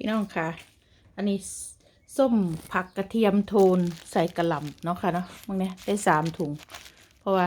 พี่น้องค่ะ อันนี้ส้มผักกระเทียมโทนใส่กระหล่ำเนาะค่ะเนาะมึงเนี่ยได้สามถุง เพราะว่า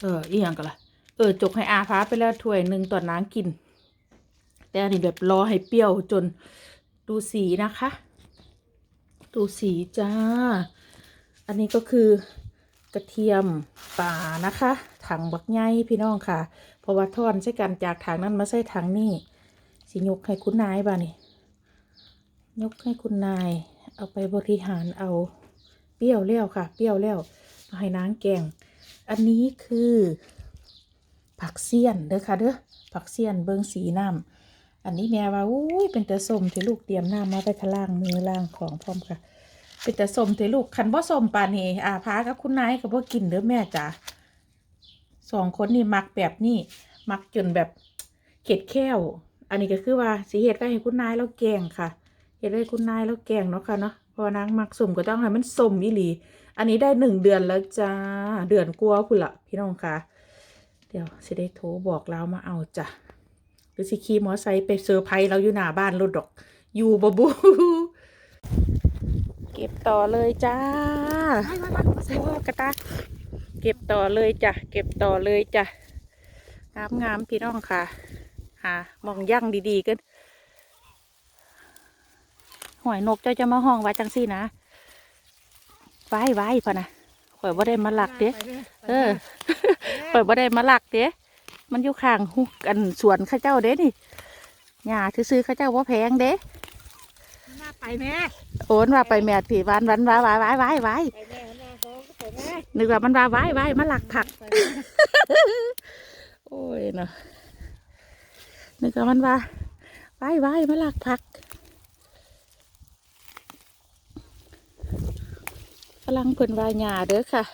เอออีหยังกันละเออจกให้อาพาไปแล้วถ้วยหนึ่งตอนน้ำกิน แต่อันนี้แบบรอให้เปรี้ยวจนดูสีนะคะ ดูสีจ้า อันนี้ก็คือกระเทียมป่านะคะ ถังบักไงพี่น้องค่ะ เพราะว่าทอนใช้กันจากถังนั้นมาใส่ถังนี่ สิยกให้คุณนายบ้านี่ยกให้คุณนาย เอาไปบริหารเอาเปรี้ยวแล้วค่ะ เปรี้ยวแล้วเอาให้นางแกง อันนี้คือ ผักเสี้ยนเด้อค่ะเด้อผักเสี้ยนเบิงสีน้ำอันนี้แม่ว่าอุ้ยเป็นแต่สมที่ลูกเตรียมน้ำมาไปทล่างมือล่างของพร้อมค่ะ เป็นแต่สมที่ลูกคันบ่สมปานนี้อาพากับคุณนายก็บ่กินเด้อแม่จ๋าสองคนนี่มักแบบนี้มักจนแบบเข็ดแค้ว อันนี้ก็คือว่าสีเห็ดไว้ให้คุณนายแล้วแกงค่ะ เห็ดไว้ให้คุณนายแล้วแกงเนาะค่ะเนาะพอนางมักสมก็ต้องให้มันสมอีหลี อันนี้ได้หนึ่งเดือนแล้วจ้า เดือนกลัวาพุ่นละพี่น้องค่ะ เดี๋ยวสิได้โทรบอกเรามาเอาจ้ะ หรือสิขี่มอไซค์ไปเซอร์ไพรส์เราอยู่หน้าบ้านรถดอก อยู่บบูเก็บต่อเลยจ้าโอ้กระตาเก็บต่อเลยจ้ะ เก็บต่อเลยจ้ะ งามงามๆพี่น้องค่ะ หามองย่างดีๆกันหอยนกเจ้าจะมาห้องไว้จังสี่นะไว้ไว้พะนะข่อยบ่ได้มาหลักเด้เออข่อยบ่ได้มาหลักเด้มันอยู่ข้างหุกกันสวนเข้าเจ้าเด้นี่หญ้าซื้อๆเข้าเจ้าว่าแพงเด้มาไปแม่โอนว่าไปแม่ผีวานวันว้าว้าว้าว้าว้าไปแม่แม่เขาก็ไปแม่นึกว่ามันว้าว้าว้ามาหลักผักไปแม่โอ้ยเนาะ นึกว่ามันว่าว้ายว้มาหลักผักกำลังเพิ่นว่าหญ้าเด้อค่ะ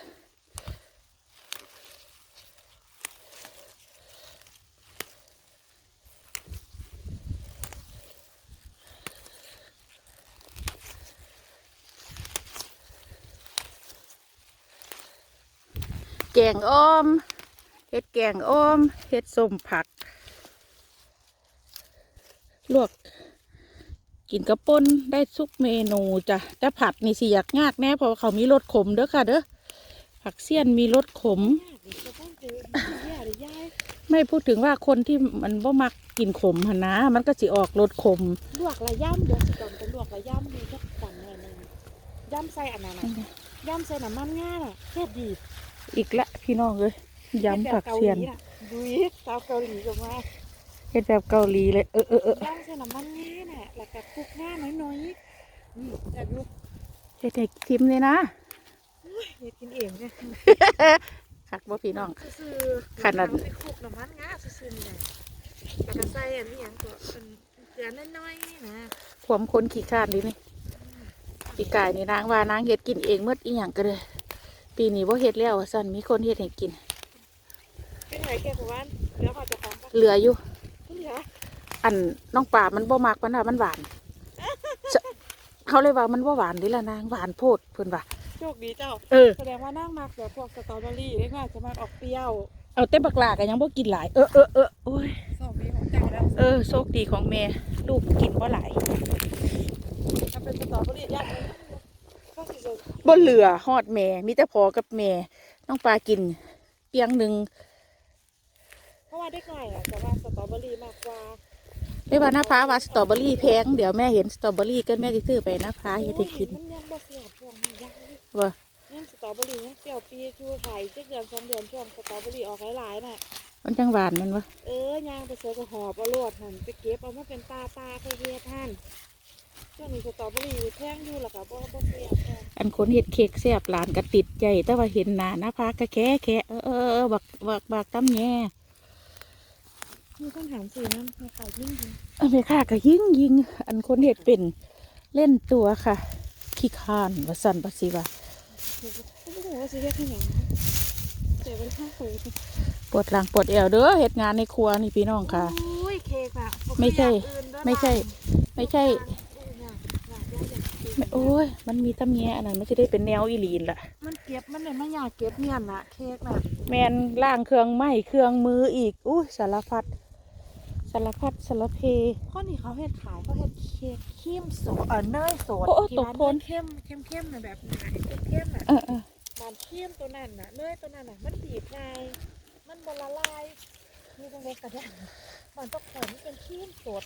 แกงอ้อมเห็ดแกงอ้อมเห็ดส้มผัก ลวก กินกระปนได้ทุกเมนูจ้ะแต่ผัดนี่สิอยากยากแน่เพราะว่าเขามีรสขมเด้อค่ะเด้อผักเสี้ยนมีรสขมจะต้องเจอย่าหรือยายไม่พูดถึงว่าคนที่มันบ่มักกินขมหนนะ มันก็สิออกรสขมลวกระย่ำเดี๋ยวสิก่อนเป็นลวกระย่ำดีก็กันหน่อยหนึงย่ำใส่อันนั้นน่ะย่ำใส่น้ำมันง่ายน่ะแซ่บดีอีกละพี่น้องเลยยำผักเสี้ยน ดูยสาวเกาหลีก็มา เห็ดแบบเกาหลีเลย เออเออเออย่ำใส่น้ำมันง่ายน่ะแล้วก็คลุกง่ายน้อยๆอืมแต่ดูเห็ดเด็กทิมเลยนะเฮ็ดกินเองเนี่ยคักบ่พี่น้องซื่อขนาดเอไปคลุกน้ำมันง่ายซื่อๆนี่แหละแล้วก็ใส่อันนี้หยังก็เป็นเกลือน้อยๆนะความคนขี้ข้านดินี่ปีกายนี่นางว่านางเฮ็ดกินเองเมื่ออีหยังก็เลยปีนี้ว่าเฮ็ดแล้วสั่นมีคนเฮ็ดให้กิน เป็นไงแกของวันเดี๋ยวเขาจะฟังกันเหลืออยู่เหลือ อันน้องป่ามันบ่มักมันว่ามันหวานสเขาเลยว่ามันบ่หวานดิละนางหวานโพดเพิ่นว่า โชคดีเจ้า เออ แสดงว่านั่งมากแบบพวกสตรอเบอรี่ได้ง่ายจะมาออกเปรี้ยวเอาเต้บักหลาก็ยังบ่กินหลาย เออเออเออโอ้ยสองปีของเจ้าแล้วเออโชคดีของแม่ลูกกินบ่หลายถ้าเป็นสตรอเบอรี่ยากเลยก็สิจะบ่เหลือฮอดแม่มีแต่พอกับแม่น้องปลากิน เปียงหนึ่งเพราะว่าได้ง่ายอะแต่ว่าสตรอเบอรี่มากกว่า ได้ว่าน้าพาว่าสตรอเบอรี่แพงเดี๋ยวแม่เห็นสตรอเบอรี่ก็แม่สิซื้อไปน้าพาเฮ็ดให้กินมันยังบ่เสียบพวงมันยังว่ายังสตรอเบอรี่ยังเปรี้ยวปีชูไข่เจ็ดเดือนสองเดือนช่วงสตรอเบอรี่ออกหลายๆน่ะมันจังหวานแมันวะเออย่างไปเสือกระหอบเอาลวดหันไปเก็บเอามาเป็นตาตาๆค่อยเฮ็ดหันช่วงนี้สตรอเบอรี่แพงอยู่แล้วก็บ่บ่เสียบพออันคนเฮ็ดเค้กแซ่บหลานก็ติดใจแต่ว่าเห็นหน้าน้าพาก็แค่แค่เออเออเออบักบักบักตำแย่ มีต้องถามสินั่นในข่าวยิ่งดีอเมริกาก็ยิงยิง อันคนเฮ็ดเป็นเล่นตัวค่ะ ขี้คร้านว่าสั่นว่าสิว่าก็ไม่รู้ว่าสิเรียกที่ไหนเสียเป็นข้าวสูงปวดหลังปวดเอวเด้อเฮ็ดงานในครัวนี่พี่น้องค่ะ อุ้ยเค้กอะไม่ใช่ ไม่ใช่ ไม่ใช่ไม่โอ้ย มันมีตำแย่อันนั้นมันจะได้เป็นแนวอีหลีนล่ะมันเก็บ มันเลยไม่อยากเก็บเมียนอะเค้กน่ะ แมนล่างเครื่องไม้เครื่องมืออีก อุ้ยสารพัดสารพัดสารเพข้อนี้เขาเฮ็ดขายเขาเฮ็ดเค้กครีมสดเออเนยสดโอ้โอ้ที่ตกว่าโพนเนยเข้มเข้มเข้มน่ะแบบไหนเข้มๆน่ะเออเออมันครีมตัวนั้นน่ะเนยตัวนั้นน่ะมันบีบง่ายมันบ่ละลายมีจังได๋ก็ได้มันต้องขอมันเป็นครีมสด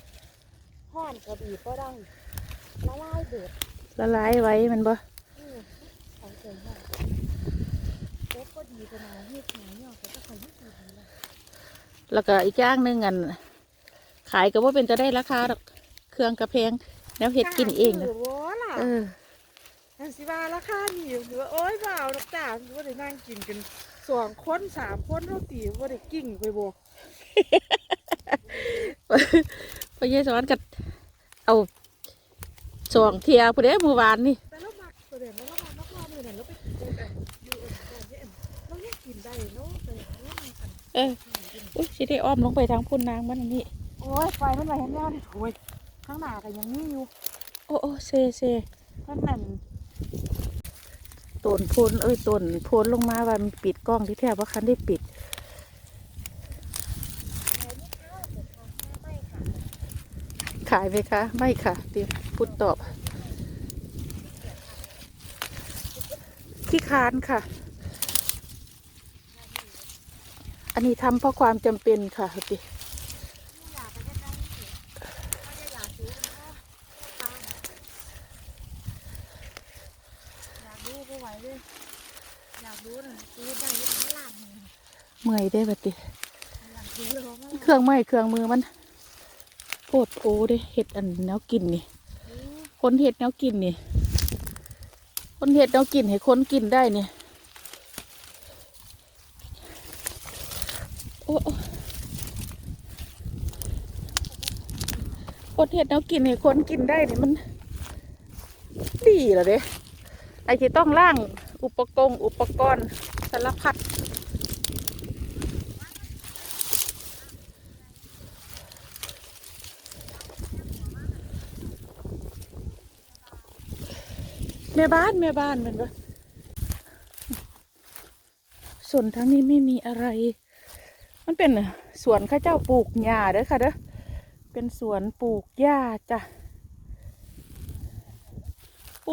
ห่อนก็บีบบ่ได้ละลายเบิดละลายไว้มันบ่อือของเจ๋งมากเล็กก็ดีขนาดนี้ขายเนี่ยก็จะขายยี่สิบเลยแล้วก็อีกอย่างหนึงอัน ขายก็ว่าเป็นจะได้ราคาดอกเครื่องกระเพงแล้วเห็ดกินเองนะหรือว่าล่ะเอออันสิว่าราคานี่หรือว่าโอ๊ยเปล่าดอกจ้าว่าได้นั่งกินกันสองคนสามคนเราตีว่าได้กิ่งไปบ่พอยายสอนกับเอาสองเทียผู้เด้เมื่อวานนี่แต่เรามักตัวเด่นแล้วเรามานักรอมือนั่นเราไปกินกันอยู่เอ็มก่อนที่เอ็มเรายังกินได้เนาะแต่เราไม่กันเอออุ้ยสิได้อ้อมลงไปทางพุ่นนางมันอันนี้ โอ้ยไฟมันมาเห็นแล้วนี่โอ้ยข้างหน้าก็ยังมีอยู่โอ้โอ้เซเซเท่านั้นต้นโพนเอ้ยต้นโพนลงมาว่ามันปิดกล้องที่แท้ว่าคันได้ปิดขายไหมคะ ไม่ค่ะเตรียมพูดตอบขี้คร้านค่ะ อันนี้ทำเพราะความจำเป็นค่ะติ อยากไปใกล้ๆนี่เขาจะอยากซื้อกันพ่อตามอยาก รู้ก็ไหวเลยอยากรู้น่ะซื้อได้ยี่สิบล้านหนึ่งเมื่อยได้บัดติอยากซื้อเลยว่ามันเครื่องไม้เครื่องมือมันโพดโพเด้เห็ดอันแนวกินนี่ คนเห็ดแนวกินนี่ คนเห็ดแนวกินให้คนกินได้เนี่ยโอ้โอ้คนเห็ดแนวกินให้คนกินได้เนี่ยมัน ดีเหรอเด้ ไอที่ต้องล่างอุปกรณ์อุปกรณ์สารพัดแม่บ้านแม่บ้านแมันปะส่วนทางนี้ไม่มีอะไร มันเป็นสวนข้าเจ้าปลูกหญ้าเด้อค่ะเด้อเป็นสวนปลูกหญ้าจ้ะ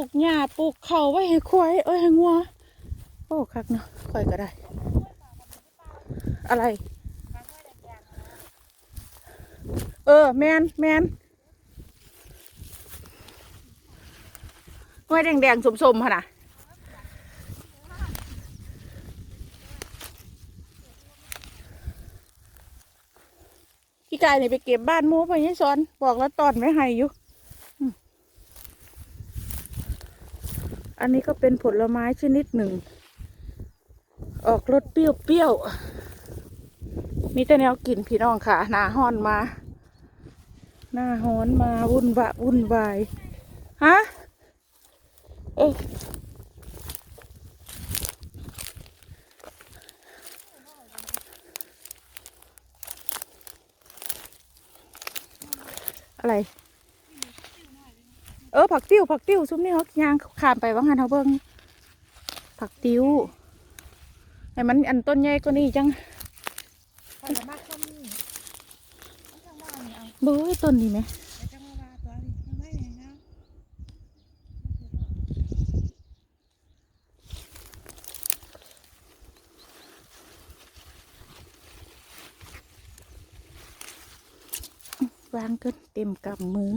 ลูกหญ้าปลูกเขาไว้ให้ควายเอ้ยให้งัวโอ้คักเนาะค่อยก็ได้ อะไร เออ แมนแมนไว้แดงๆสมๆค่ะนะพี่กายเนี่ยไปเก็บบ้านมูไปให้สอน บอกแล้วตอนไม่ให้อยู่ อันนี้ก็เป็นผลไม้ชนิดหนึ่ง ออกรสเปรี้ยวๆ มีแต่แนวกลิ่นพี่น้องค่ะ หน้าฮ้อนมา หน้าฮ้อนมาวุ่นวะวุ่นวาย ฮะ เอออะไร ออผักติ้วผักติ้วซุ้มนี่เขายางขามไปว่างานเขาเบิ้งผักติ้วให้มันอันต้นใหญ่ก็นี่จังไปละมากก็มีมันจังว่านี่เอาเบ้ยต้นนี้ไหมวางเกันเต็มกำมือ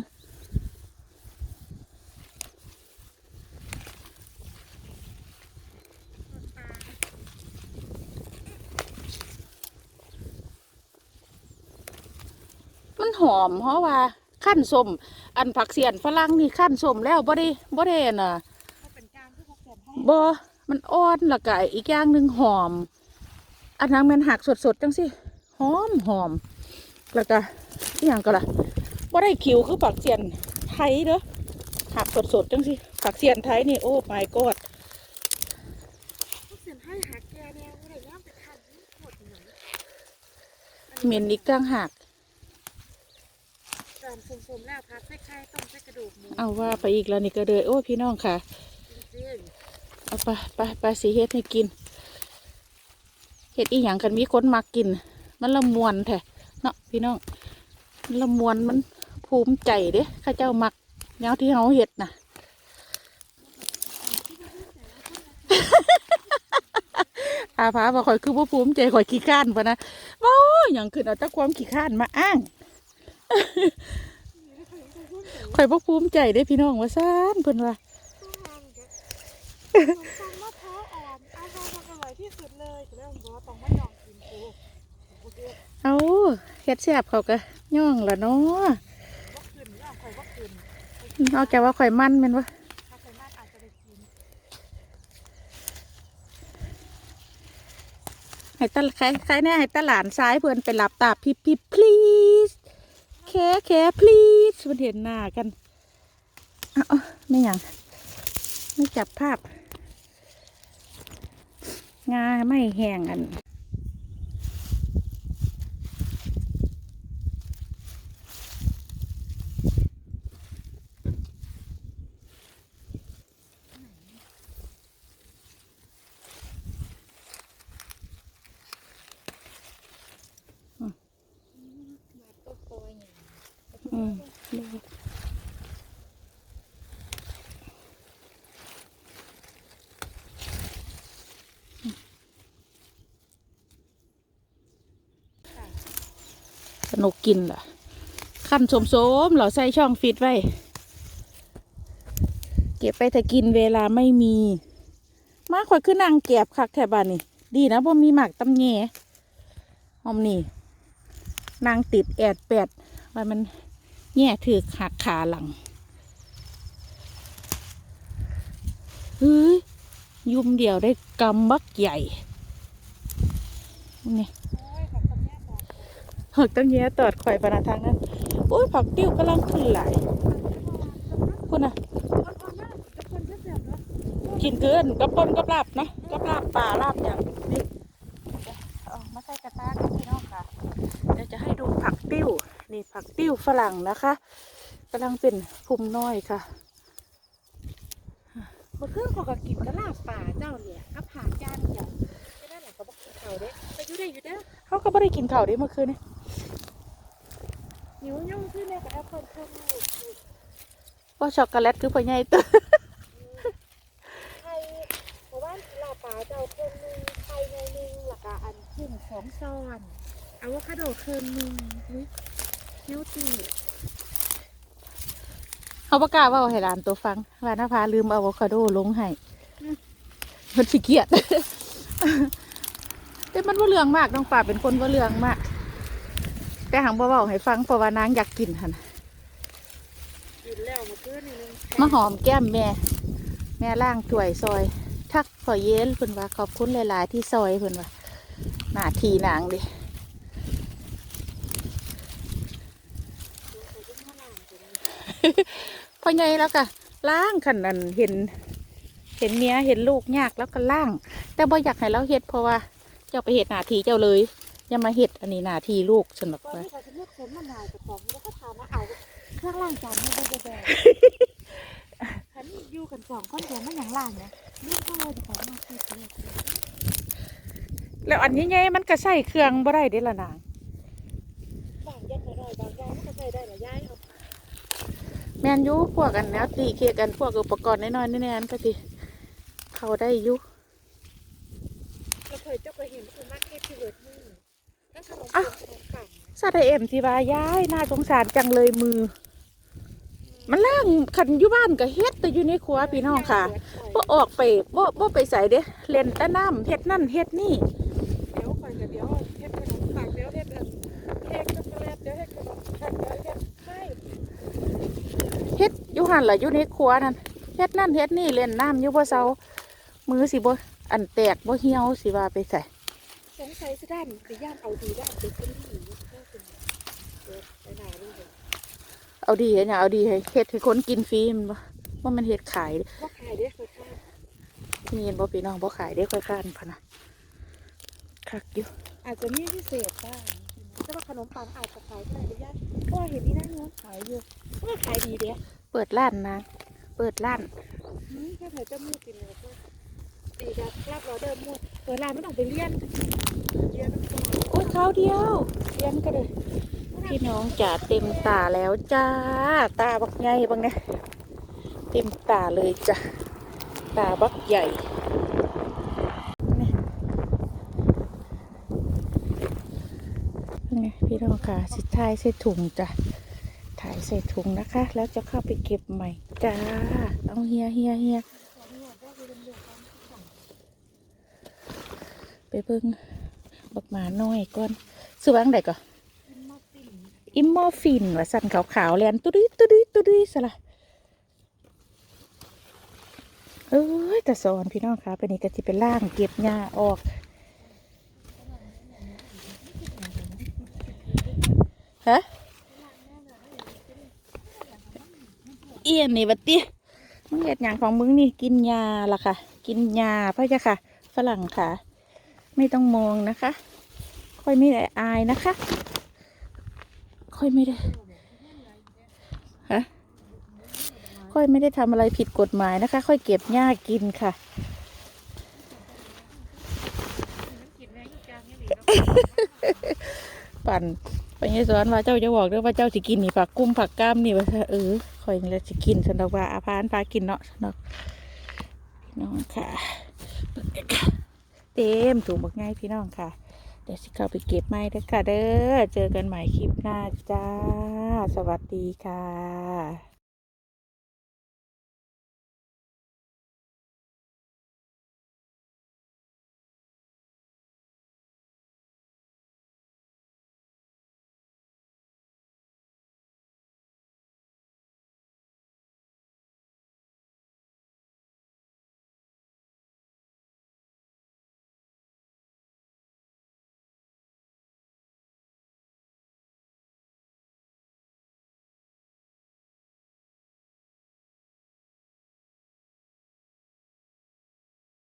อมเพราะว่าขั้นสมอันผักเสียนฝรั่งนี่ขั้นสมแล้วบ่ได้บ่ได้น่ะเขาเป็นการที่เขาเก็บให้บ่มันอ่อนและก็อีกอย่างหนึ่งหอม อันนั้นแมันหักสดๆจังสิหอมหอมแล้วก็อหย่างก็ล่ะบ่ได้คิวคือผักเสียนไทยเด้อหักสดๆจังสิผักเสียนไทยนี่โอ้ my god เขาเสียนให้หาแกแนวอะไรย่ามไปทันนี่หมดหน่อยเหม็นอีกต่างหาก ตอนสมๆแล้วพักใส่ไข่ต้มใส่กระดูกหมูเอาว่าไปอีกแล้วนี่ก็เลยโอ้พี่น้องค่ะ จริงเอาไปไปไปสีเฮ็ดให้กินเฮ็ดอีหยังกันมีคนมักกิน มันละมวนแท้เนาะพี่น้องละมวนมันภูมิใจเด้ข้าเจ้ามักแนวที่เฮาเฮ็ดน่ะ อาภาบอกข่อยคือบ่ภูมิใจข่อยขี้ข้านปะนะโอ้ยหยังขึ้นเอาแต่ความขี้ข้านมาอ้าง ข่อยบ่ภูมิใจเด้พี่น้องว่าซ่านเพิ่นว่าตู้หางกะผมฟังว่าท้ออ่อนอาหารมันอร่อยที่สุดเลยเรื่องบอกว่าต้องไม่ยอมกินกูโอเคเอาเฮ็ดแซ่บเขาก็ย่องละเนาะว่าขึ้นเนี่ยข่อยว่าขึ้นเอาจากว่าข่อยมันแม่นบ่ถ้าใครมากอาจจะได้กินให้ตาใครใครแน่ให้ตาหลานซ้ายเพิ่นไปหลับตาพิบพิบ please แค่แค่ please เพิ่นเห็นหน้ากันเอาเอไม่อย่างไม่จับภาพ งาไม่แห้งอัน แบบก็คอยเนี่ย อืม สนุกกินล่ะขั้นสมสมๆเราใส่ช่องฟิตไว้ เก็บไปถ้ากินเวลาไม่มี มากข่อยคือนางเก็บคักแถบบ้านนี่ดีนะบ่มีหมากตำแหน่หอมนี่นางติดแอดแปดว่ามันแง่ถือหักขาหลังเฮ้ยยุมเดียวได้กำบักใหญ่นี่ โอ้ยแบบตำแยกบอก หักต้นแย่ตอดข่อยปนาทางนั้นโอ้ยผักติ้วกำลังขึ้นหลายคุณน่ะคนพอมากกับคนเสียบๆเนาะกินเกินกับปนกับลาบนะกับลาบป่าลาบอย่างนี้เอามาใส่กระตากันพี่น้องค่ะเดี๋ยวจะให้ดูผักติ้วนี่ผักติ้วฝรั่งนะคะกำลังเป็นพุ่มน้อยค่ะเมื่อคืนเขาก็กินกระลาบป่าเจ้าเนี่ยกับผาจานเดียวไม่ได้หลังก็บอกกินเขาเด้ไปอยู่ได้อยู่เด้อเขาก็ไม่ได้กินข้าวเด้เมื่อคืนนี่ หิวยุ่งขึ้นเลยกับแอปเปิลเครื่องลูกว่าช็อกโกแลตคือพ่อใหญ่ตัวไข่เพราะว่าลาบป่าเจ้าเครื่องหนึงไข่ในหนึงหลักอันขึ้นสองซ้อนอะโวคาโดเครื่องหนึงอุ้ยเฮลตี้เขาประกล้าศว่าให้ร้านตัวฟังว่าน้าพาลืมอะโวคาโดลงให้มันขี้เกียจแต่มันว่าเรื่องมากน้องป่าเป็นคนว่าเรื่องมาก แต่หังบ่เบาให้ฟังเพราะว่านางอยากกินหันกินแล้วเมื่อคืนนึงมาหอมแก้มแม่ แม่ล่างถ้วยซอย ทักขอเย็นเพิ่นว่าขอบคุณหลาย ๆ ที่ซอยเพิ่นว่าหน้าทีนางดิพอไงแล้วก็ล้างขันนั้นเห็น เห็นเมียเห็นลูกยากแล้วก็ล่าง แต่บ่อยากให้เราเฮ็ดเพราะว่า เจ้าไปเฮ็ดหน้าทีเจ้าเลย อย่ามาเฮ็ดอันนี้หน้าที่ลูกสนุกตอนว่าที่เขาจะเลือกคนมะนาวกับของแล้วก็ถามว่าเอาเครื่องล้างจานไม่ได้แบบฉันอยู่กันสองคนเดียวไม่อย่างล่างนะเรื่องก็เลยของมาคือเลยแล้วอันนี้ไงมันก็ใส่เครื่องบ่ได้เด้ละนางบางยันหน่อยบางยายมันก็ใส่ได้หลายยายเอาแมนอยูพวกกันแนวตีเคียกันพวกอุปกรณ์น้อยๆแน่ๆก็สิเขาได้อยุ เราเคยเจ้าเคยเห็นมันคือมาร์เก็ตที่เวิร์ดมือนั่นขนม อะซาไดเอ็มที่ว่าย้ายน่าสงสารจังเลยมือ มันล่างขันอยู่บ้านก็เฮ็ดแต่อยู่ในครัวพี่น้องค่ะบ่ออกไปบ่บ่ไปใส่เด้เล่นแต่น้ำเฮ็ดนั่นเฮ็ดนี่เดี๋ยวคอยเดี๋ยวเฮ็ดขนมขังเดี๋ยวเฮ็ดอันเค้กช็อกโกแลตเดี๋ยวเฮ็ดขนมขังเดี๋ยวเฮ็ดไส้เฮ็ดอยู่หันล่ะอยู่ในครัวนั่นเฮ็ดนั่นเฮ็ดนี่เล่นน้ำอยู่บ่เซามือสิบ่อันแตกบ่เหี่ยวสิว่าไปใส่ สงสัยสิด้านไปย่านเอาดีด้านไปเป็นที่หนีก็เป็นเดี๋ยวไปหนาดูเลยเอาดีเฮ็ดหยังเอาดีให้เฮ็ดให้คนกินฟรีมันบ่ว่ามันเฮ็ดขายว่าขายเด้อเคยขายนี่เห็นบ่พี่น้องบ่ขายได้ค่อยค้านพะนะคักอยู่อาจจะมีพิเศษบ้างแต่ว่าขนมปังอาจจะขายก็ได้ไปย่านเพราะเห็นนี่นั่งเนื้อขายอยู่ก็ขายดีเด้เปิดร้านนะเปิดร้านอืมแค่เธอจะมูกินเลยก็ตีกับลาบเราเดิมมู เปิดร้านไม่ต้องไปเลี้ยนเรียนตาลโอ้ยข้าวเดียวเรียนก็เลยพี่น้องจ๋าเต็มตาแล้วจ้า ตาบักใหญ่บังเนี่ยเต็มตาเลยจ้ะตาบักใหญ่นี่นี่พี่น้องค่ะสิถ่ายใส่ถุงจ้ะถ่ายใส่ถุงนะคะ แล้วจะเข้าไปเก็บใหม่จ้า เอาเฮียเฮียเฮีย ไปเบิ่งบักหมาน้อยก่อนซื้อวาจั่งใดก่อนอิมมอร์ฟินว่าสั่นขาวๆแลนตุดุยตุดุยตุดุยสละเอ้ยแต่สอนพี่น้องคะไปนี่ก็จะเป็นล่างเก็บหญ้าออกฮะเอียนนี่บัดติมึงเห็ดหยังของมึงนี่กินยาล่ะค่ะ กินยาพ่อจ้ะค่ะ ฝรั่งค่ะ ไม่ต้องมองนะคะ ค่อยไม่ได้อายนะคะ ค่อยไม่ได้ฮะค่อยไม่ได้ทำอะไรผิดกฎหมายนะคะ ค่อยเก็บหญ้ากินค่ะปั่นไปยังสอนว่าเจ้าจะบอกเด้อว่าเจ้าสิกินนี่ผักกุ้มผักก้ามนี่ว่าเออคอยนี่แหละสิกินสันดอกว่าอาพานพากินเนาะสันดอกน้องค่ะ เต็มถุงบักง่ายพี่น้องค่ะ เดี๋ยวสิเข้าไปเก็บไม้เด้วค่ะเด้อ เจอกันใหม่คลิปหน้าจ้า สวัสดีค่ะ